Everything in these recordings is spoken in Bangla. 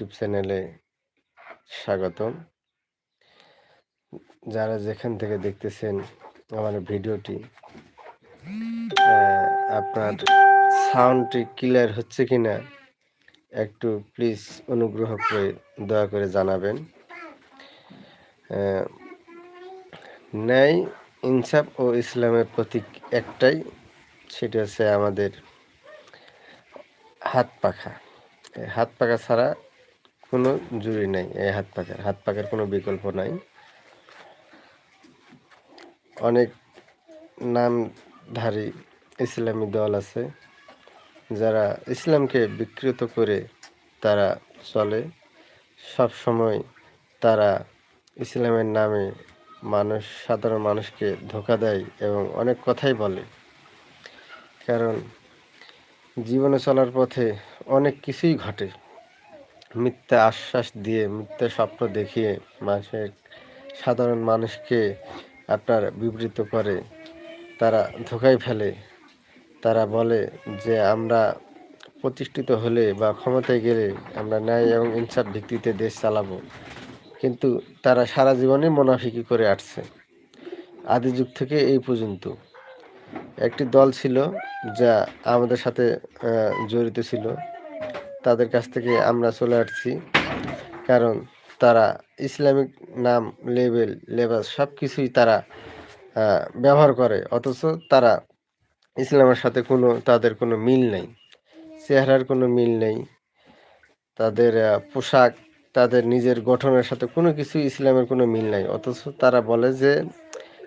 ইউটিউব চ্যানেলে স্বাগতম। যারা যেখান থেকে দেখতেছেন আমার ভিডিওটি আপনার সাউন্ডটি ক্লিয়ার হচ্ছে কি না একটু প্লিজ অনুগ্রহ করে দয়া করে জানাবেন। ন্যায়, ইনসাফ ও ইসলামের প্রতীক একটাই, সেটা হচ্ছে আমাদের হাত পাখা। হাত পাখা ছাড়া কোনো জুড়ি নাই, এই হাত পাখার হাত পাখার কোনো বিকল্প নাই। অনেক নামধারী ইসলামী দল আছে, যারা ইসলামকে বিকৃত করে তারা চলে। সব সময় তারা ইসলামের নামে মানুষ, সাধারণ মানুষকে ধোকা দেয় এবং অনেক কথাই বলে। কারণ জীবনে চলার পথে অনেক কিছুই ঘটে। মিথ্যা আশ্বাস দিয়ে, মিথ্যা স্বপ্ন দেখিয়ে মানুষের সাধারণ মানুষকে আপনার বিবৃত করে, তারা ধোকায় ফেলে। তারা বলে যে আমরা প্রতিষ্ঠিত হলে বা ক্ষমতায় গেলে আমরা ন্যায় এবং ইনসাফ ভিত্তিতে দেশ চালাবো। কিন্তু তারা সারা জীবনে মোনাফিকি করে আসছে। আদি যুগ থেকে এই পর্যন্ত। একটি দল ছিল যা আমাদের সাথে জড়িত ছিল। তাদের কাছ থেকে আমরা চলে আসছি। কারণ তারা ইসলামিক নাম লেবেল লেবাস সব কিছুই তারা ব্যবহার করে। অথচ তারা ইসলামের সাথে কোনো, তাদের কোনো মিল নেই। চেহারার কোনো মিল নেই। তাদের পোশাক, তাদের নিজের গঠনের সাথে কোনো কিছু ইসলামের কোনো মিল নাই। অথচ তারা বলে যে,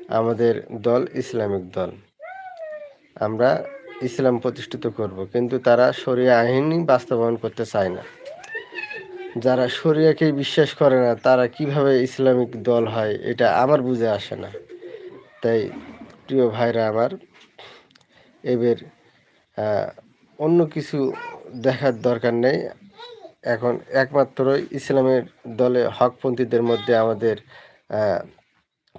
আমাদের দল ইসলামিক দল। আমরা ইসলাম প্রতিষ্ঠিত করব, কিন্তু তারা শরিয়া আইনই বাস্তবায়ন করতে চায় না। যারা শরিয়াকেই বিশ্বাস করে না, তারা কীভাবে ইসলামিক দল হয়, এটা আমার বুঝে আসে না। তাই প্রিয় ভাইরা আমার, এবার অন্য কিছু দেখার দরকার নেই। এখন একমাত্র ইসলামের দলে হকপন্থীদের মধ্যে আমাদের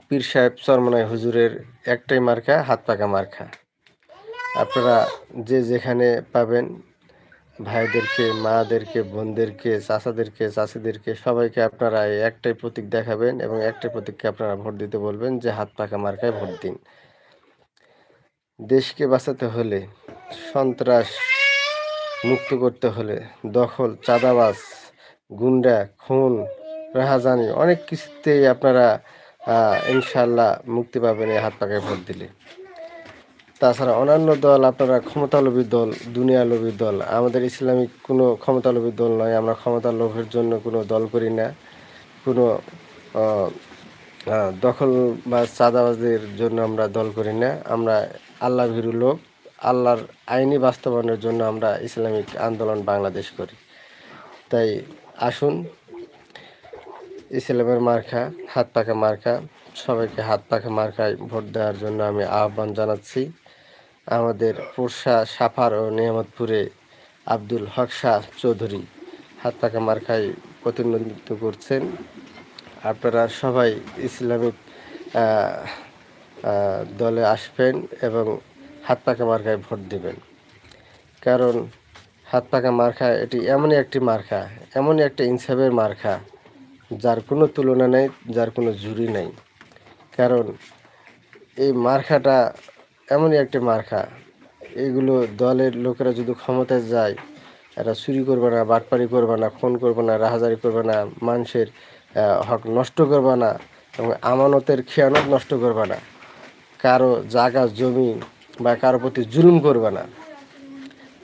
পীর সাহেব চরমনাই হুজুরের একটাই মার্কা, হাত পাকা মার্কা। আপনারা যে যেখানে পাবেন, ভাইদেরকে, মাদেরকে, বোনদেরকে, চাচাদেরকে, চাচিদেরকে, সবাইকে আপনারা এই একটাই প্রতীক দেখাবেন এবং একটাই প্রতীককে আপনারা ভোট দিতে বলবেন যে হাত পাকা মার্কায় ভোট দিন। দেশকে বাঁচাতে হলে, সন্ত্রাস মুক্ত করতে হলে, দখল, চাঁদাবাজ, গুন্ডা, খুন, রাহাজানি অনেক কিছুতেই আপনারা ইনশাল্লাহ মুক্তি পাবেন এই হাত পাকায় ভোট দিলে। তাছাড়া অন্যান্য দল, আপনারা ক্ষমতালোভী দল, দুনিয়ালোভী দল, আমাদের ইসলামিক কোনো ক্ষমতালোভী দল নয়, আমরা ক্ষমতা লোভের জন্য কোনো দল করি না। কোনো দখল বা চাঁদাবাজের জন্য আমরা দল করি না। আমরা আল্লাহ ভীরু লোক, আল্লাহর আইনি বাস্তবায়নের জন্য আমরা ইসলামিক আন্দোলন বাংলাদেশ করি। তাই আসুন, ইসলামের মার্কা, হাত পাকা মার্কা, সবাইকে হাত পাকা মার্কায় ভোট দেওয়ার জন্য আমি আহ্বান জানাচ্ছি। আমাদের পোরশা সাফার ও নিয়ামতপুরে আব্দুল হক শাহ চৌধুরী হাত পাকা মার্কায় প্রতিনিধিত্ব করছেন। আপনারা সবাই ইসলামিক দলে আসবেন এবং হাত পাকা মার্কায় ভোট দেবেন। কারণ হাত পাকা মার্কা এটি এমনই একটি মার্কা, এমনই একটা ইনসাফের মার্কা, যার কোনো তুলনা নেই, যার কোনো জুরি নেই। কারণ এই মার্কাটা এমনই একটি মার্কা। এগুলো দলের লোকেরা যদি ক্ষমতায় যায়, এরা চুরি করবে না, বাটপারি করবে না, খুন করবে না, রাহাজারি করবে না, মানুষের হক নষ্ট করবে না এবং আমানতের খেয়ানত নষ্ট করবে না। কারও জায়গা, জমি বা কারও প্রতি জুলুম করবে না।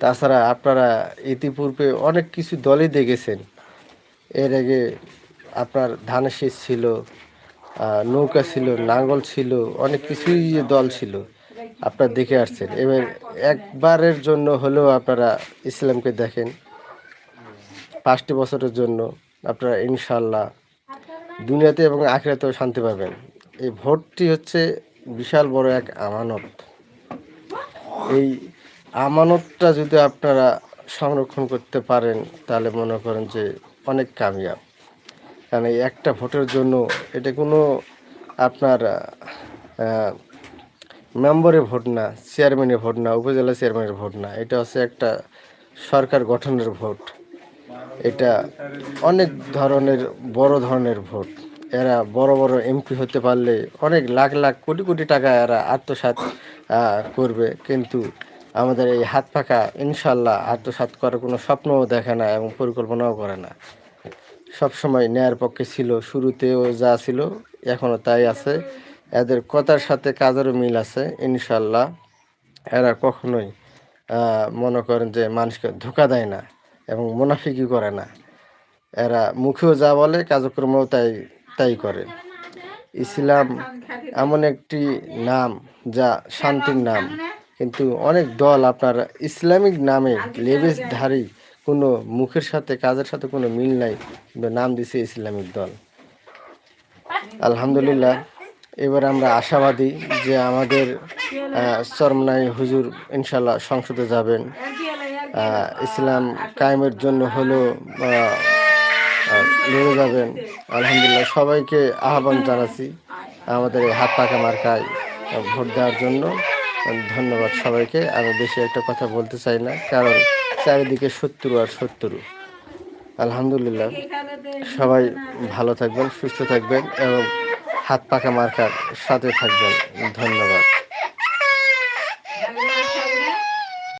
তাছাড়া আপনারা ইতিপূর্বে অনেক কিছু দলই দেখেছেন। এর আগে আপনার ধানের শীষ ছিল নৌকা ছিল, নাঙ্গল ছিল, অনেক কিছুই দল ছিল। আপনারা দেখে আসছেন। এবার একবারের জন্য হলেও আপনারা ইসলামকে দেখেন। পাঁচটি বছরের জন্য আপনারা ইনশাল্লাহ দুনিয়াতে এবং আখেরাতেও শান্তি পাবেন। এই ভোটটি হচ্ছে বিশাল বড় এক আমানত। এই আমানতটা যদি আপনারা সংরক্ষণ করতে পারেন, তাহলে মনে করেন যে অনেক কামিয়াব। কারণ এই একটা ভোটের জন্য এটা কোনো আপনার আহ, মেম্বারের ভোট না চেয়ারম্যানের ভোট না উপজেলা চেয়ারম্যানের ভোট না এটা হচ্ছে একটা সরকার গঠনের ভোট। এটা অনেক ধরনের বড় ধরনের ভোট। এরা বড় বড় এমপি হতে পারলে অনেক লাখ লাখ কোটি কোটি টাকা এরা আত্মসাৎ আহ, করবে। কিন্তু আমাদের এই হাত পাকা ইনশাল্লাহ আত্মসাৎ করার কোনো স্বপ্নও দেখে না এবং পরিকল্পনাও করে না। সবসময় ন্যায়ের পক্ষে ছিল শুরুতেও যা ছিল এখনও তাই আছে। এদের কথার সাথে কাজেরও মিল আছে, ইনশাল্লাহ। এরা কখনোই মনে করেন যে মানুষকে ধোকা দেয় না এবং মুনাফিকি করে না। এরা মুখেও যা বলে, কাজকর্মেও তাই তাই করে। ইসলাম এমন একটি নাম যা শান্তির নাম। কিন্তু অনেক দল আপনার ইসলামিক নামে লেবেসধারী কোনো মুখের সাথে, কাজের সাথে কোনো মিল নাই কিন্তু নাম দিছে ইসলামিক দল। আলহামদুলিল্লাহ। এবার আমরা আশাবাদী যে আমাদের চরমনাই হুজুর ইনশাল্লাহ সংসদে যাবেন। ইসলাম কায়েমের জন্য আহ, লড়ে যাবেন। আলহামদুলিল্লাহ সবাইকে আহ্বান জানাচ্ছি আমাদের এই হাত পাকা মার্কায় ভোট দেওয়ার জন্য। ধন্যবাদ সবাইকে। আমি বেশি একটা কথা বলতে চাই না কারণ চারিদিকে শত্রু আর শত্রু আলহামদুলিল্লাহ। সবাই ভালো থাকবেন সুস্থ থাকবেন এবং হাত পাকা মার্কার সাথে থাকবেন। ধন্যবাদ।